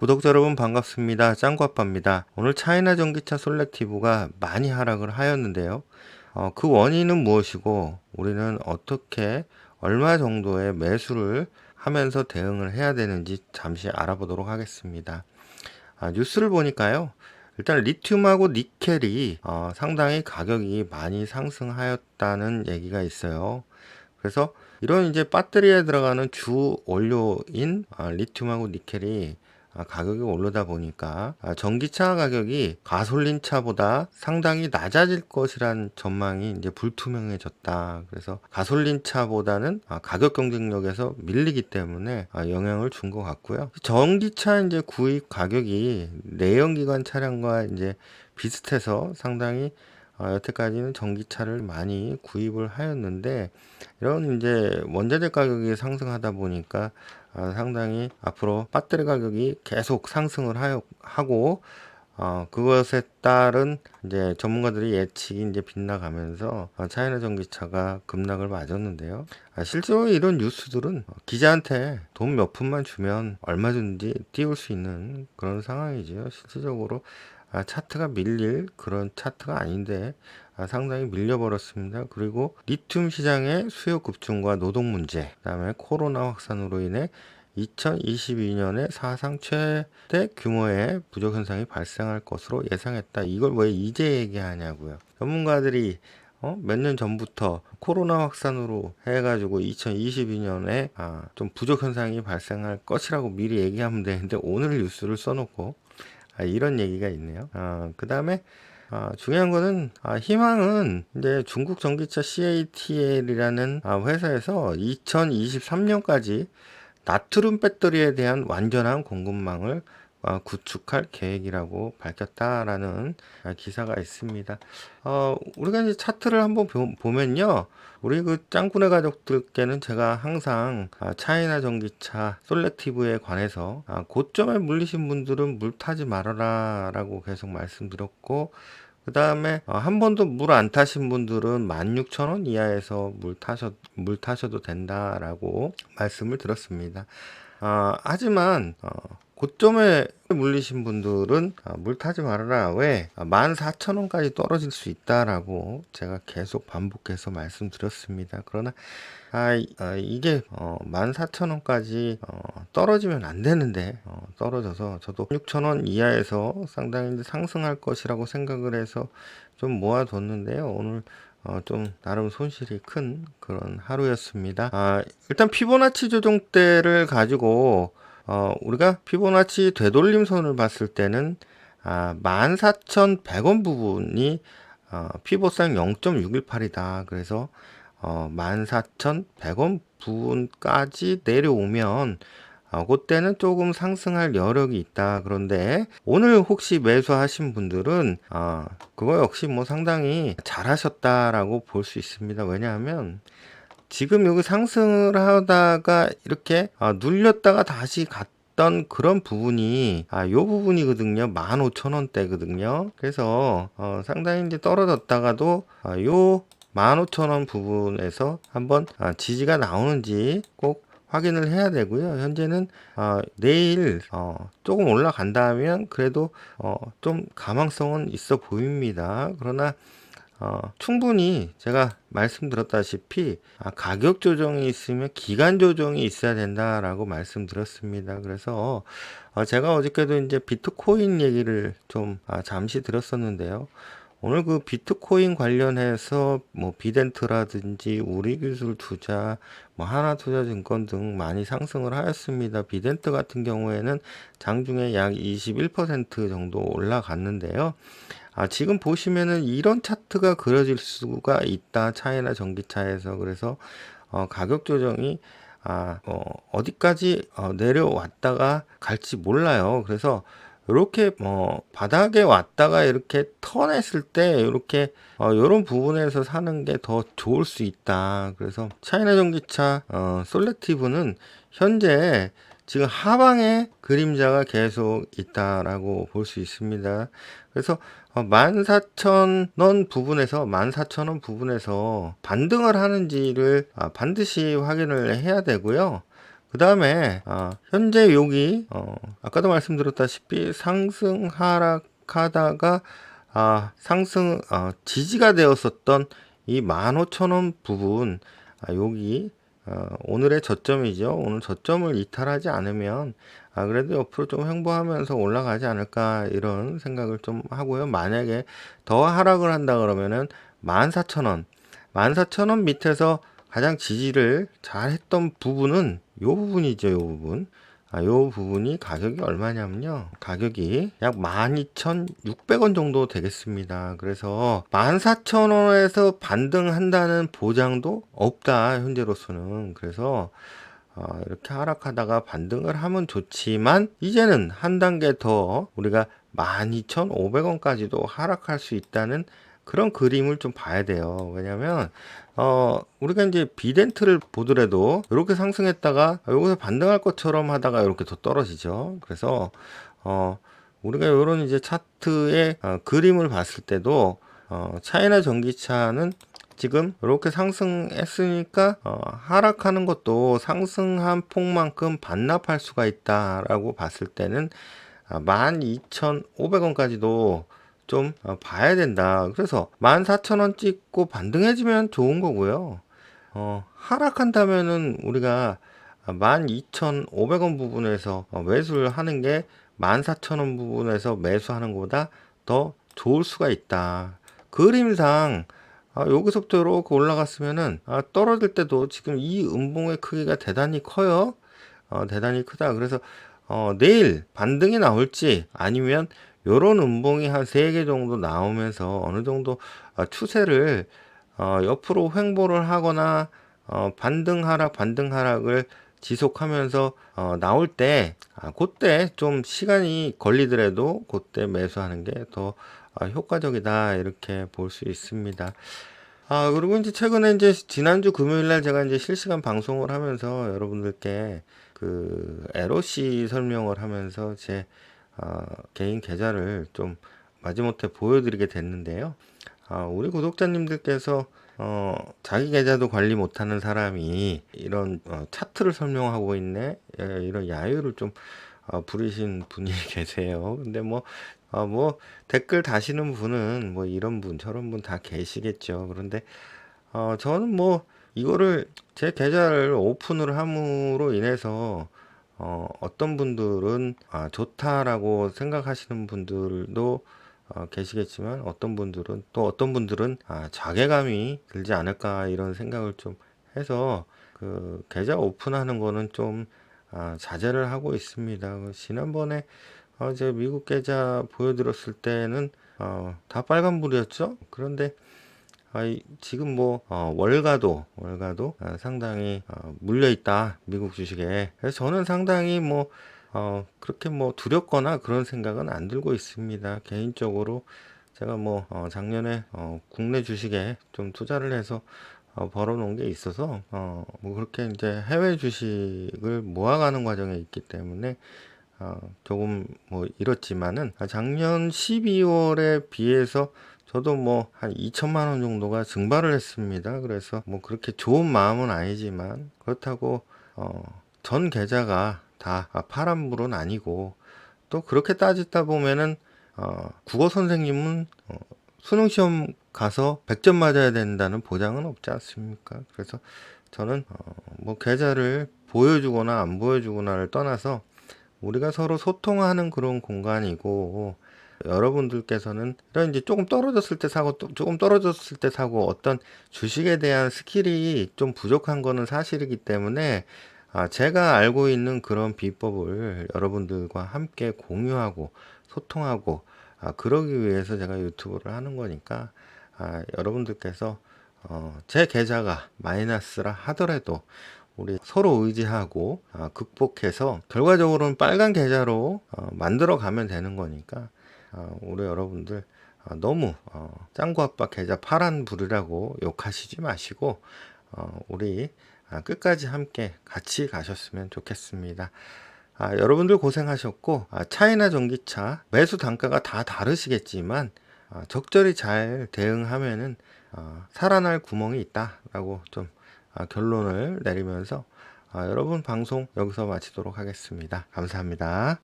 구독자 여러분 반갑습니다. 짱구아빠입니다. 오늘 차이나 전기차 솔렉티브가 많이 하락을 하였는데요. 어, 그 원인은 무엇이고 우리는 어떻게 얼마 정도의 매수를 하면서 대응을 해야 되는지 잠시 알아보도록 하겠습니다. 아, 뉴스를 보니까요. 일단 리튬하고 니켈이 어, 상당히 가격이 많이 상승하였다는 얘기가 있어요. 그래서 이런 이제 배터리에 들어가는 주 원료인 아, 리튬하고 니켈이 아, 가격이 오르다 보니까 아, 전기차 가격이 가솔린 차보다 상당히 낮아질 것이란 전망이 이제 불투명해졌다. 그래서 가솔린 차보다는 아, 가격 경쟁력에서 밀리기 때문에 아, 영향을 준 것 같고요. 전기차 이제 구입 가격이 내연기관 차량과 이제 비슷해서 상당히 어, 여태까지는 전기차를 많이 구입을 하였는데 이런 이제 원자재 가격이 상승하다 보니까 아, 상당히 앞으로 배터리 가격이 계속 상승을 하여, 하고 어, 그것에 따른 이제 전문가들의 예측이 이제 빗나가면서 어, 차이나 전기차가 급락을 맞았는데요. 아, 실제로 이런 뉴스들은 기자한테 돈 몇 푼만 주면 얼마든지 띄울 수 있는 그런 상황이죠. 실질적으로 아, 차트가 밀릴 그런 차트가 아닌데 아, 상당히 밀려버렸습니다. 그리고 리튬 시장의 수요 급증과 노동 문제, 그다음에 코로나 확산으로 인해 2022년에 사상 최대 규모의 부족 현상이 발생할 것으로 예상했다. 이걸 왜 이제 얘기하냐고요. 전문가들이 어? 몇 년 전부터 코로나 확산으로 해가지고 2022년에 아, 좀 부족 현상이 발생할 것이라고 미리 얘기하면 되는데 오늘 뉴스를 써놓고 아, 이런 얘기가 있네요. 아, 그 다음에 아, 중요한 거는 아, 희망은 이제 중국 전기차 CATL이라는 아, 회사에서 2023년까지 나트륨 배터리에 대한 완전한 공급망을 어, 구축할 계획이라고 밝혔다라는 아, 기사가 있습니다. 어, 우리가 이제 차트를 한번 보, 면요 우리 그 짱구네 가족들께는 제가 항상 아, 차이나 전기차 솔렉티브에 관해서 아, 고점에 물리신 분들은 물 타지 말아라 라고 계속 말씀드렸고 그 다음에 어, 한 번도 물 안 타신 분들은 16,000원 이하에서 물 타셔 물 타셔도 된다라고 말씀을 드렸습니다. 어, 하지만 어, 고점에 물리신 분들은 아, 물 타지 말아라. 왜? 14,000원까지 아, 떨어질 수 있다라고 제가 계속 반복해서 말씀드렸습니다. 그러나 아, 아 이게 어, 14,000원까지 어, 떨어지면 안 되는데 어, 떨어져서 저도 6,000원 이하에서 상당히 상승할 것이라고 생각을 해서 좀 모아뒀는데요. 오늘 어, 좀 나름 손실이 큰 그런 하루였습니다. 아, 일단 피보나치 조정대를 가지고 어, 우리가 피보나치 되돌림선을 봤을 때는 아, 14,100원 부분이 어, 피보상 0.618이다. 그래서 어, 14,100원 부분까지 내려오면 어, 그때는 조금 상승할 여력이 있다. 그런데 오늘 혹시 매수하신 분들은 어, 그거 역시 뭐 상당히 잘하셨다라고 볼 수 있습니다. 왜냐하면 지금 여기 상승을 하다가 이렇게 아, 눌렸다가 다시 갔던 그런 부분이 아, 요 부분이거든요. 15,000원대거든요. 그래서 어, 상당히 이제 떨어졌다가도 아, 요 15,000원 부분에서 한번 아, 지지가 나오는지 꼭 확인을 해야 되고요. 현재는 어, 내일 어, 조금 올라간다면 그래도 어, 좀 가망성은 있어 보입니다. 그러나 어, 충분히 제가 말씀드렸다시피 아, 가격 조정이 있으면 기간 조정이 있어야 된다라고 말씀드렸습니다. 그래서 어, 제가 어저께도 이제 비트코인 얘기를 좀 아, 잠시 들었었는데요. 오늘 그 비트코인 관련해서 뭐 비덴트라든지 우리기술 투자, 뭐 하나투자증권 등 많이 상승을 하였습니다. 비덴트 같은 경우에는 장중에 약 21% 정도 올라갔는데요. 아, 지금 보시면은 이런 차트가 그려질 수가 있다. 차이나 전기차에서. 그래서 어, 가격 조정이 아, 어, 어디까지 어, 내려왔다가 갈지 몰라요. 그래서 이렇게 뭐 바닥에 왔다가 이렇게 턴했을 때 이렇게 어 요런 부분에서 사는 게 더 좋을 수 있다. 그래서 차이나 전기차 어 솔렉티브는 현재 지금 하방에 그림자가 계속 있다라고 볼 수 있습니다. 그래서 14,000원 어, 부분에서 14,000원 부분에서 반등을 하는지를 아, 반드시 확인을 해야 되고요. 그 다음에 아, 현재 여기 어, 아까도 말씀드렸다시피 상승 하락하다가 아, 상승 어, 지지가 되었었던 이 15,000원 부분 아, 여기 어, 오늘의 저점이죠. 오늘 저점을 이탈하지 않으면 아, 그래도 옆으로 좀 횡보하면서 올라가지 않을까 이런 생각을 좀 하고요. 만약에 더 하락을 한다 그러면은 14,000원, 14,000원 밑에서 가장 지지를 잘 했던 부분은 요 부분이죠. 요 부분. 아, 요 부분이 가격이 얼마냐면요. 가격이 약 12,600원 정도 되겠습니다. 그래서 14,000원에서 반등한다는 보장도 없다. 현재로서는. 그래서 어, 이렇게 하락하다가 반등을 하면 좋지만 이제는 한 단계 더 우리가 12,500원까지도 하락할 수 있다는 그런 그림을 좀 봐야 돼요. 왜냐면 어 우리가 이제 비덴트를 보더라도 이렇게 상승했다가 여기서 반등할 것처럼 하다가 이렇게 더 떨어지죠. 그래서 어 우리가 이런 이제 차트의 어, 그림을 봤을 때도 어 차이나 전기차는 지금 이렇게 상승했으니까 어, 하락하는 것도 상승한 폭만큼 반납할 수가 있다라고 봤을 때는 아, 12,500원까지도 좀 어, 봐야 된다. 그래서 14,000원 찍고 반등해지면 좋은 거고요. 어, 하락한다면은 우리가 12,500원 부분에서 어, 매수를 하는 게 14,000원 부분에서 매수하는 것보다 더 좋을 수가 있다. 그림상 아, 여기서부터 이렇게 올라갔으면은 아, 떨어질 때도 지금 이 음봉의 크기가 대단히 커요. 어, 대단히 크다. 그래서 어, 내일 반등이 나올지 아니면 요런 음봉이 한 세 개 정도 나오면서 어느 정도 어, 추세를 어, 옆으로 횡보를 하거나 어, 반등 하락 반등 하락을 지속하면서 어, 나올 때 아, 그때 좀 시간이 걸리더라도 그때 매수하는 게더 아, 효과적이다 이렇게 볼 수 있습니다. 아 그리고 이제 최근에 이제 지난주 금요일 날 제가 이제 실시간 방송을 하면서 여러분들께 그 LOC 설명을 하면서 제 어, 개인 계좌를 좀 마지못해 보여드리게 됐는데요. 아, 우리 구독자님들께서 어, 자기 계좌도 관리 못하는 사람이 이런 어, 차트를 설명하고 있네 예, 이런 야유를 좀 어, 부리신 분이 계세요. 근데 뭐, 어, 뭐 댓글 다시는 분은 뭐 이런 분 저런 분 다 계시겠죠. 그런데 어, 저는 뭐 이거를 제 계좌를 오픈을 함으로 인해서 어, 어떤 분들은 아, 좋다라고 생각하시는 분들도 어, 계시겠지만 어떤 분들은 또 어떤 분들은 아, 자괴감이 들지 않을까 이런 생각을 좀 해서 그 계좌 오픈하는 거는 좀 아, 자제를 하고 있습니다. 그 지난번에 어, 제 미국 계좌 보여드렸을 때는 어, 다 빨간불이었죠. 그런데 아, 이, 지금 뭐 어, 월가도 월가도 아, 상당히 어, 물려 있다 미국 주식에. 그래서 저는 상당히 뭐 어, 그렇게 뭐 두렵거나 그런 생각은 안 들고 있습니다. 개인적으로 제가 뭐 어, 작년에 어, 국내 주식에 좀 투자를 해서 어, 벌어놓은 게 있어서 어, 뭐 그렇게 이제 해외 주식을 모아가는 과정에 있기 때문에 어, 조금 뭐 이렇지만은 작년 12월에 비해서 저도 뭐 한 2천만 원 정도가 증발을 했습니다. 그래서 뭐 그렇게 좋은 마음은 아니지만 그렇다고 어, 전 계좌가 다 파란불은 아니고 또 그렇게 따지다 보면은 어, 국어 선생님은 어, 수능 시험 가서 100점 맞아야 된다는 보장은 없지 않습니까? 그래서 저는 어, 뭐 계좌를 보여주거나 안 보여주거나를 떠나서 우리가 서로 소통하는 그런 공간이고 여러분들께서는 이런 이제 조금 떨어졌을 때 사고 또 조금 떨어졌을 때 사고 어떤 주식에 대한 스킬이 좀 부족한 거는 사실이기 때문에 아, 제가 알고 있는 그런 비법을 여러분들과 함께 공유하고 소통하고 아, 그러기 위해서 제가 유튜브를 하는 거니까 아, 여러분들께서 어, 제 계좌가 마이너스라 하더라도 우리 서로 의지하고 아, 극복해서 결과적으로는 빨간 계좌로 어, 만들어 가면 되는 거니까 어, 우리 여러분들 어, 너무 어, 짱구 아빠 계좌 파란 불이라고 욕하시지 마시고 어, 우리 아, 끝까지 함께 같이 가셨으면 좋겠습니다. 아, 여러분들 고생하셨고 아, 차이나 전기차 매수 단가가 다 다르시겠지만 아, 적절히 잘 대응하면은 아, 살아날 구멍이 있다라고 좀 아, 결론을 내리면서 아, 여러분 방송 여기서 마치도록 하겠습니다. 감사합니다.